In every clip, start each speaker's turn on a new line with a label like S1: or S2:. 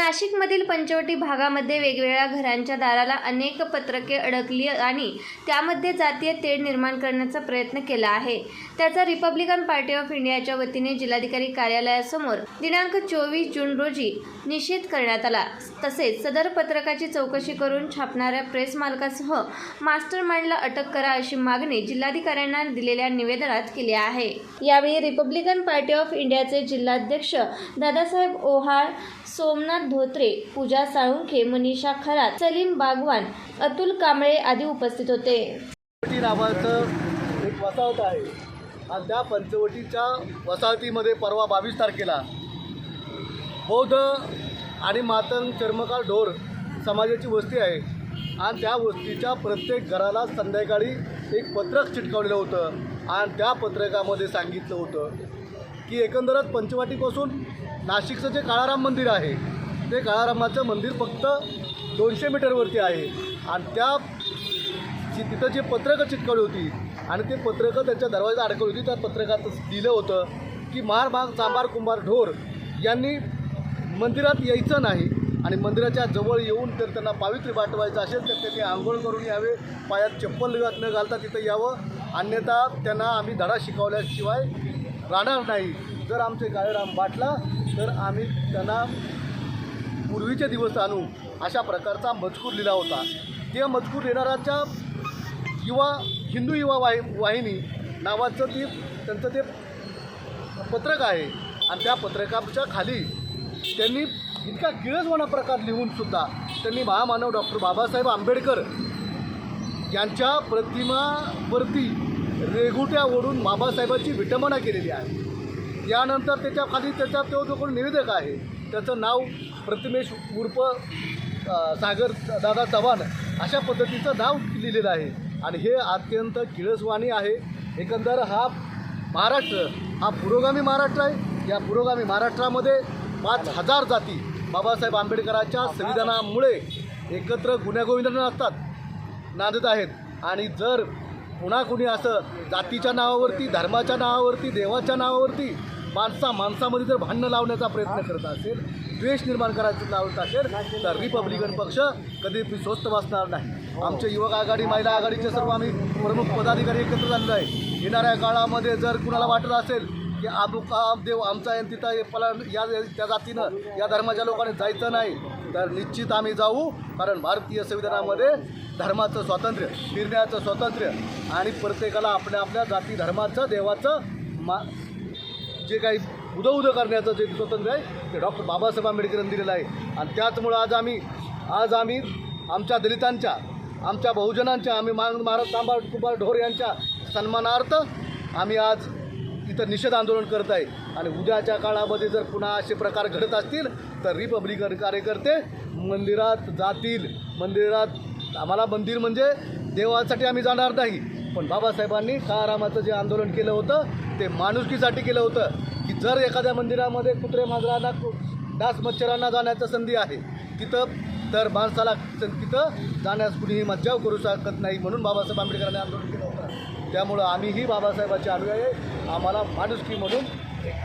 S1: नाशिकमधील पंचवटी भागामध्ये वेगवेगळ्या घरांच्या दाराला अनेक पत्रके अडकली आणि त्यामध्ये जातीय तेढ निर्माण करण्याचा प्रयत्न केला आहे. त्याचा रिपब्लिकन पार्टी ऑफ इंडियाच्या वतीने जिल्हाधिकारी कार्यालयासमोर दिनांक चोवीस जून रोजी निषेध करण्यात आला. तसेच सदर पत्रकाची चौकशी करून छापणाऱ्या प्रेस मालकासह मास्टर माइंडला अटक करा अशी मागणी जिल्हाधिकाऱ्यांना दिलेल्या निवेदनात केली आहे. यावेळी रिपब्लिकन पार्टी ऑफ इंडियाचे जिल्हाध्यक्ष दादासाहेब ओहाळ सोमनाथ धोत्रे पूजा साळुंखे मनीषा खरात सलीम बागवान अतुल कांबळे आदी उपस्थित होते.
S2: नावाचं एक वसाहत आहे. आणि त्या पंचवटीच्या वसाहतीमध्ये परवा बावीस तारखेला बौद्ध आणि मातंग चर्मकार ढोर समाजाची वस्ती आहे. आणि त्या वस्तीच्या प्रत्येक घराला संध्याकाळी एक पत्रक चिटकवलेलं होतं. आणि त्या पत्रकामध्ये सांगितलं होतं की एकंदरच पंचवाटीपासून नाशिकचं जे काळाराम मंदिर आहे ते काळारामाचं मंदिर फक्त दोनशे मीटरवरती आहे. आणि त्या तिथं जे पत्रकं चिटकवली होती आणि ते पत्रकं त्यांच्या दरवाजा अडकवली होती त्या पत्रकात लिहिलं होतं की महारबाग चांबार कुंभार ढोर यांनी मंदिरात यायचं नाही आणि मंदिराच्या जवळ येऊन तर त्यांना पावित्र्य पाठवायचं असेल तर त्यांनी आंघोळ करून यावे पायात चप्पल न घालता तिथं यावं. अन्यथा त्यांना आम्ही धडा शिकवल्याशिवाय राहणार नाही. जर आमचे काळेराम बाटला तर आम्ही त्यांना पूर्वीचे दिवस आणू अशा प्रकारचा मजकूर लिहिला होता. त्या मजकूर लिहिणाऱ्याच्या युवा हिंदू युवा वाहि वाहिनी नावाचं ते त्यांचं ते पत्रक आहे. आणि त्या पत्रकाच्या खाली त्यांनी इतका किळसवाणा प्रकार लिहूनसुद्धा त्यांनी महामानव डॉक्टर बाबासाहेब आंबेडकर यांच्या प्रतिमावरती रेघुट्या ओढून बाबासाहेबांची विटंबना केलेली आहे. यानंतर त्याच्याखाली त्याचा तो जो कोण निवेदक आहे त्याचं नाव प्रतिमेश उर्फ सागर दादा चव्हाण अशा पद्धतीचं नाव लिहिलेलं आहे. आणि हे अत्यंत किळसवाणी आहे. एकंदर हा महाराष्ट्र हा पुरोगामी महाराष्ट्र आहे. या पुरोगामी महाराष्ट्रामध्ये पाच हजार जाती बाबासाहेब आंबेडकरांच्या संविधानामुळे एकत्र गुन्ह्यागोविंदांना असतात नांदत आहेत. आणि जर पुन्हा कुणी असं जातीच्या नावावरती धर्माच्या नावावरती देवाच्या नावावरती माणसा माणसामध्ये जर भांडणं लावण्याचा प्रयत्न करत असेल द्वेष निर्माण करायचं लावत असेल तर रिपब्लिकन पक्ष कधी स्वस्त बसणार नाही. आमचे युवक आघाडी महिला आघाडीचे सर्व आम्ही प्रमुख पदाधिकारी एकत्र झालेलो आहे. येणाऱ्या काळामध्ये जर कुणाला वाटत असेल की अमुका देव आमचा आहे तिथं पला या त्या जातीनं या धर्माच्या लोकांनी जायचं नाही तर निश्चित आम्ही जाऊ. कारण भारतीय संविधानामध्ये धर्माचं स्वातंत्र्य फिरण्याचं स्वातंत्र्य आणि प्रत्येकाला आपल्या आपल्या जाती धर्माचं देवाचं मा जे काही उदं उदं करण्याचं जे स्वातंत्र्य आहे ते डॉक्टर बाबासाहेब आंबेडकरांनी दिलेलं आहे. आणि त्याचमुळं आज आम्ही आज आम्ही आमच्या दलितांच्या आमच्या बहुजनांच्या आम्ही मा महाराज तांबा कुंभार ढोर यांच्या सन्मानार्थ आम्ही आज इथं निषेध आंदोलन करत आहे. आणि उद्याच्या काळामध्ये जर पुन्हा असे प्रकार घडत असतील तर रिपब्लिकन कार्यकर्ते मंदिरात जातील. मंदिरात आम्हाला मंदिर म्हणजे देवासाठी आम्ही जाणार नाही. पण बाबासाहेबांनी काळारामाचं जे आंदोलन केलं होतं ते माणुसकीसाठी केलं होतं की जर एखाद्या मंदिरामध्ये कुत्रे मांजरांना कु- डास मच्छरांना जाण्याची संधी आहे तिथं तर माणसाला तिथं जाण्यास कुणीही मज्जाव करू शकत नाही म्हणून बाबासाहेब आंबेडकरांनी आंदोलन केलं होतं. त्यामुळं आम्हीही बाबासाहेबाचे अनुयायी आम्हाला माणुसकी म्हणून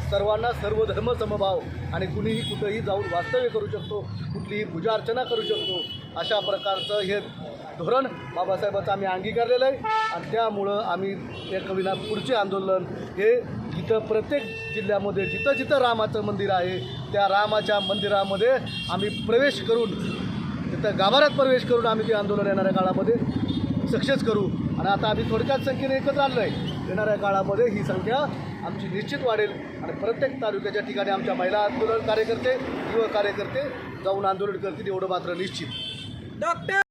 S2: सर्वांना सर्व धर्म समभाव आणि कुणीही कुठंही जाऊन वास्तव्य करू शकतो कुठलीही पूजा अर्चना करू शकतो अशा प्रकारचं हे धोरण बाबासाहेबांचं आम्ही अंगीकारलेलं आहे. आणि त्यामुळं आम्ही त्या कवीला पुढचे आंदोलन हे इथं प्रत्येक जिल्ह्यामध्ये जिथं जिथं रामाचं मंदिर आहे त्या रामाच्या मंदिरामध्ये आम्ही प्रवेश करून तिथं गाभाऱ्यात प्रवेश करून आम्ही ते आंदोलन येणाऱ्या काळामध्ये सक्सेस करू. आणि आता आम्ही थोडक्यात संख्येने एकत्र आलो आहे. येणाऱ्या काळामध्ये ही संख्या आमची निश्चित वाढेल. आणि प्रत्येक तालुक्याच्या ठिकाणी आमच्या महिला आंदोलन कार्यकर्ते युवक कार्यकर्ते जाऊन आंदोलन करतील एवढं मात्र निश्चित.
S3: डॉक्टर